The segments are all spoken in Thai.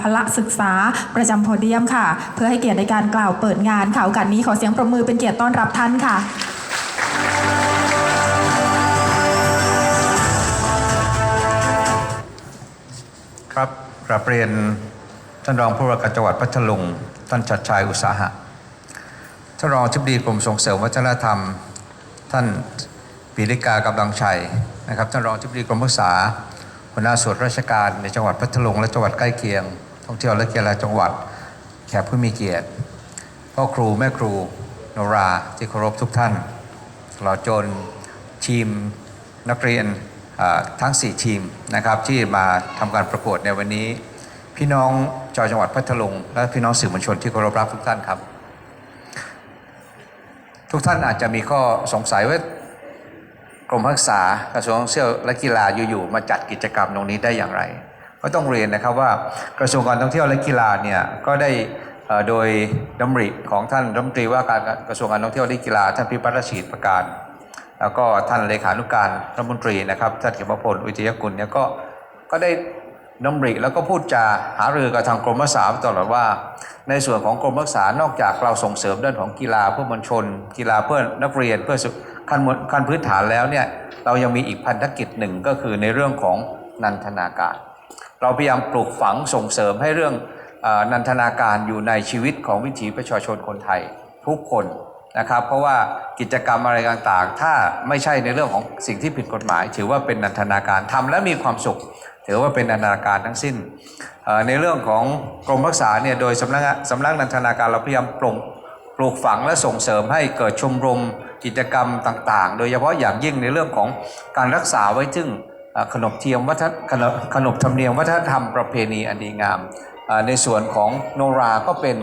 พละศึกษาประจำโพเดียมค่ะ เพื่อให้เกียรติในการกล่าวเปิดงานค่ะโอกาสนี้ขอเสียงประมือเป็นเกียรติต้อนรับท่านค่ะครับกราบเรียนท่านรองผู้ว่าการจังหวัดพัทลุง ท่านชัดชัยอุตสาหะ ท่านรองทิบดีกรมส่งเสริมวัฒนธรรม ท่านปีริกากำลังชัยนะครับ ท่านรองทิบดีกรมศึกษา หัวหน้าส่วนราชการในจังหวัดพัทลุงและจังหวัดใกล้เคียง ท่องเที่ยวและกีฬาจังหวัด แขกผู้มีเกียรติพ่อครูแม่ครูโนราที่เคารพทุกท่านตลอดจนทีมนักเรียนทั้ง 4 ทีมนะครับที่มาทำการประกวดในวันนี้ พี่น้องชาวจังหวัดพัทลุงและพี่น้องสื่อมวลชนที่เคารพรักทุกท่านครับ ทุกท่านอาจจะมีข้อสงสัยว่า กรมพักษากระทรวงท่องเที่ยวและกีฬาอยู่ๆมาจัดกิจกรรมตรงนี้ได้อย่างไร ก็ต้องเรียนนะครับว่ากระทรวงการท่องเที่ยวและกีฬาเนี่ยก็ได้โดยดำริของท่านรัฐมนตรีว่าการกระทรวงการท่องเที่ยวและกีฬา ท่านพิพัฒน์ฉีดประการ แล้วก็ท่านเลขานุการรัฐมนตรีนะครับท่านเขมพลวิทยกุลเนี่ยก็ก็ได้ดำริแล้วก็พูดจาหารือกับทางกรมรักษาตลอดว่า ในส่วนของกรมรักษานอกจากเราส่งเสริมเรื่องของกีฬาเพื่อมวลชน กีฬาเพื่อนักเรียนเพื่อส ขั้นขั้นพื้นฐานแล้วเนี่ยเรายังมีอีกพันธกิจหนึ่งก็คือในเรื่องของนันทนาการ เราพยายามปลูกฝังส่งเสริมให้เรื่องอนันทนาการอยู่ในชีวิตของวิถีประชาชนคนไทยทุกคนนะครับ เพราะว่ากิจกรรมอะไรต่างๆ ถ้าไม่ใช่ในเรื่องของสิ่งที่ผิดกฎหมาย ถือว่าเป็นนันทนาการทำและมีความสุข ถือว่าเป็นนันทนาการทั้งสิ้น ในเรื่องของกรมรักษาเนี่ยโดยสำนักสำนักนันทนาการเราพยายามปลง ปลูกฝังและส่งเสริมให้เกิดชมรมกิจกรรมต่างๆ โดยเฉพาะอย่างยิ่งในเรื่องของการรักษาไว้ซึ่งขนบเทียมวัฒนขนบขนบธรรมเนียมวัฒนธรรมประเพณีอันดีงาม ในส่วนของโนราก็เป็น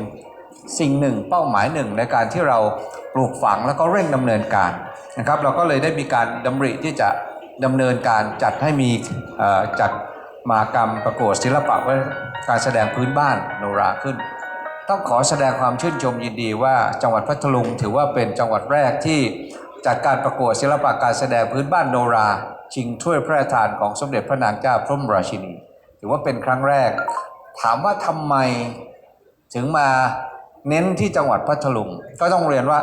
สิ่งหนึ่งเป้าหมายหนึ่งในการที่เราปลูกฝังแล้วก็เร่งดำเนินการนะครับ เราก็เลยได้มีการดำริที่จะดำเนินการจัดให้มีจัดมากรรมประกวดศิลปะการแสดงพื้นบ้านโนราขึ้น ต้องขอแสดงความชื่นชมยินดีว่าจังหวัดพัทลุงถือว่าเป็นจังหวัดแรกที่จัดการประกวดศิลปะการแสดงพื้นบ้านโนรา ชิงถ้วยพระราชทานของสมเด็จพระนางเจ้าพระบรมราชินี ถือว่าเป็นครั้งแรก ถามว่าทำไมถึงมาเน้นที่จังหวัดพัทลุง ก็ต้องเรียนว่า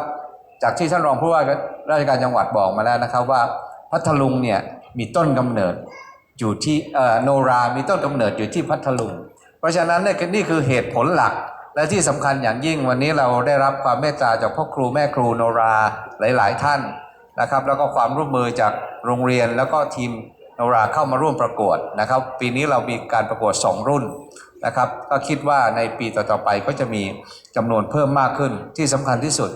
จากที่ท่านรองผู้ว่าราชการจังหวัดบอกมาแล้วนะครับว่าพัทลุงเนี่ยมีต้นกำเนิดอยู่ที่โนรา มีต้นกำเนิดอยู่ที่พัทลุง เพราะฉะนั้นนี่คือเหตุผลหลัก และที่สำคัญอย่างยิ่งวันนี้เราได้รับความเมตตาจากพ่อครูแม่ครูโนราหลาย ๆ ท่านนะครับ แล้วก็ความร่วมมือจากโรงเรียนแล้วก็ทีมโนราเข้ามาร่วมประกวดนะครับ ปีนี้เรามีการประกวด 2 รุ่นนะครับ ก็คิดว่าในปีต่อ ๆ ไปก็จะมีจำนวนเพิ่มมากขึ้นที่สำคัญที่สุด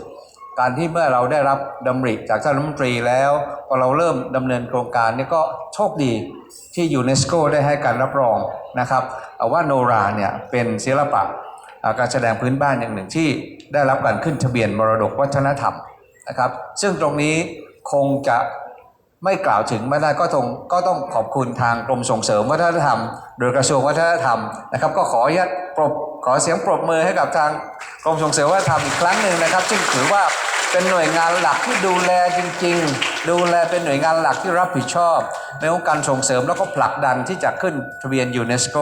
การที่เมื่อเราได้รับดำริจากท่านรัฐมนตรีแล้วพอเราเริ่มดำเนินโครงการนี้ก็โชคดีที่ยูเนสโกได้ให้การรับรองนะครับเอาว่าโนราเนี่ยเป็นศิลปะ การแสดงพื้นบ้านอย่างหนึ่งที่ได้รับการขึ้นทะเบียนมรดกวัฒนธรรมนะครับ ซึ่งตรงนี้คงจะไม่กล่าวถึงไม่ได้ก็ต้องก็ต้องขอบคุณทางกรมส่งเสริมวัฒนธรรม โดยกระทรวงวัฒนธรรมนะครับ ก็ขออนุญาตปรบขอเสียงปรบมือให้กับทางกรมส่งเสริมวัฒนธรรมอีกครั้งหนึ่งนะครับ ซึ่งถือว่าเป็นหน่วยงานหลักที่ดูแลจริง ๆ ดูแลเป็นหน่วยงานหลักที่รับผิดชอบในองค์การส่งเสริมแล้วก็ผลักดันที่จะขึ้นทะเบียนยูเนสโก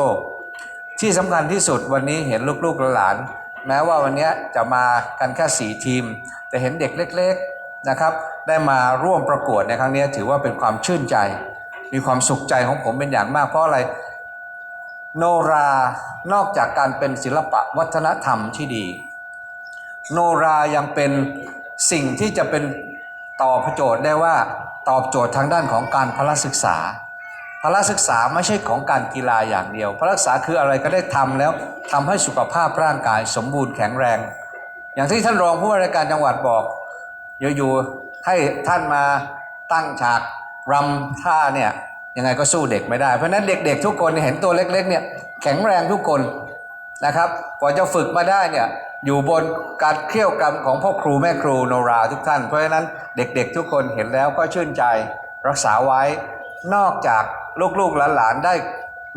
ที่สำคัญที่สุดวันนี้เห็นลูกๆหลาน แม้ว่าวันนี้จะมากันแค่สี่ทีม แต่เห็นเด็กเล็กๆนะครับ ได้มาร่วมประกวดในครั้งนี้ถือว่าเป็นความชื่นใจ มีความสุขใจของผมเป็นอย่างมากเพราะอะไร โนรานอกจากการเป็นศิลปะวัฒนธรรมที่ดี โนรายังเป็นสิ่งที่จะเป็นตอบโจทย์ได้ว่าตอบโจทย์ทางด้านของการพละศึกษา พละศึกษาไม่ใช่ของการกีฬาอย่างเดียวพละศึกษาคืออะไรก็ได้ทำแล้วทำให้สุขภาพร่างกายสมบูรณ์แข็งแรง อย่างที่ท่านรองผู้ว่าราชการจังหวัดบอกอยู่ๆให้ท่านมาตั้งฉากรำท่าเนี่ยยังไงก็สู้เด็กไม่ได้ เพราะฉะนั้นเด็กๆทุกคนเห็นตัวเล็กๆเนี่ยแข็งแรงทุกคนนะครับกว่าจะฝึกมาได้เนี่ยอยู่บนการเคี่ยวกรรมของพ่อครูแม่ครูโนราทุกท่าน เพราะฉะนั้นเด็กๆทุกคนเห็นแล้วก็ชื่นใจรักษาไว้นอกจาก ลูกๆหลานๆได้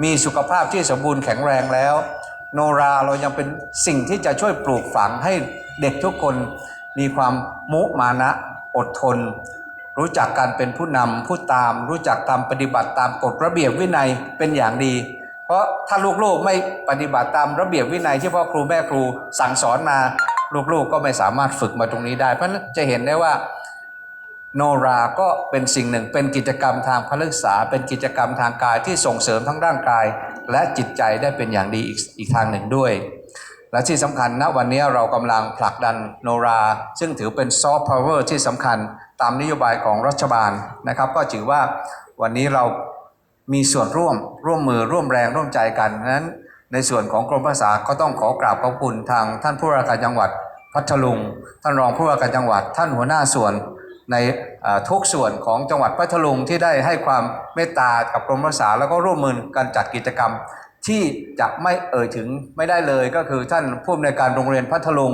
มีสุขภาพที่สมบูรณ์แข็งแรงแล้ว โนราเรายังเป็นสิ่งที่จะช่วยปลูกฝังให้เด็กทุกคนมีความมุมานะอดทน รู้จักการเป็นผู้นำผู้ตาม รู้จักตามปฏิบัติตามกฎระเบียบวินัยเป็นอย่างดี เพราะถ้าลูกๆไม่ปฏิบัติตามระเบียบวินัยที่พ่อครูแม่ครูสั่งสอนมาลูกๆก็ไม่สามารถฝึกมาตรงนี้ได้ เพราะจะเห็นได้ว่า โนราก็เป็นสิ่งหนึ่งเป็นกิจกรรมทางพฤกษา เป็นกิจกรรมทางกายที่ส่งเสริมทั้งร่างกาย และจิตใจได้เป็นอย่างดีอีกอีกทางหนึ่งด้วย และที่สำคัญณวันนี้เรากำลังผลักดันโนรา ซึ่งถือเป็นซอฟต์พาวเวอร์ที่สำคัญตามนโยบายของรัฐบาลนะครับ ก็ถือว่าวันนี้เรามีส่วนร่วมร่วมมือร่วมแรงร่วมใจกันนั้นในส่วนของกรมภาษาก็ต้องขอกราบขอบคุณทางท่านผู้ว่าการจังหวัด พัทลุง ท่านรองผู้ว่าการจังหวัด ท่านหัวหน้าส่วน ในทุกส่วนของจังหวัดพัทลุงที่ได้ให้ความเมตตากับกรมรักษาแล้วก็ร่วมมือการจัดกิจกรรมที่จะไม่เอ่ยถึงไม่ได้เลยก็คือท่านผู้อำนวยการโรงเรียนพัทลุง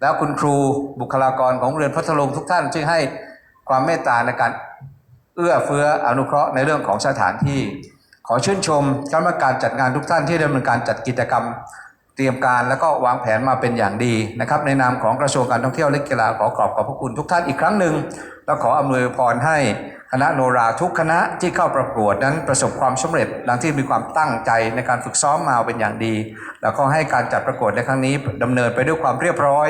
แล้วคุณครูบุคลากรของโรงเรียนพัทลุงทุกท่านที่ให้ความเมตตาในการเอื้อเฟื้ออนุเคราะห์ในเรื่องของสถานที่ ขอชื่นชมคณะกรรมการจัดงานทุกท่านที่ดำเนินการจัดกิจกรรม เตรียมการแล้วก็วางแผนมาเป็นอย่างดีนะครับ ในนามของกระทรวงการท่องเที่ยวและกีฬาขอกราบขอบพระคุณทุกท่านอีกครั้งหนึ่งและขออำนวยพรให้คณะโนราทุกคณะที่เข้าประกวดนั้นประสบความสำเร็จดังที่มีความตั้งใจในการฝึกซ้อมมาเป็นอย่างดี แล้วก็ให้การจัดประกวดในครั้งนี้ดำเนินไปด้วยความเรียบร้อย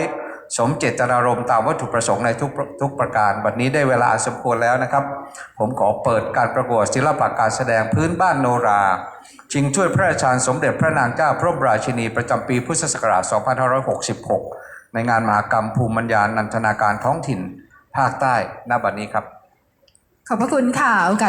สมเจตนารมณ์ตามวัตถุประสงค์ในทุกทุกประการบัดนี้ได้เวลาสมควรแล้วนะครับ ผมขอเปิดการประกวดศิลปะการแสดงพื้นบ้านโนรา ชิงถ้วยพระราชทานสมเด็จพระนางเจ้าพระบรมราชินีประจำปีพุทธศักราช 2566 ในงานมหากรรมภูมิปัญญานันทนาการท้องถิ่น ภาคใต้ณบัดนี้ครับ ขอบพระคุณค่ะโอกาส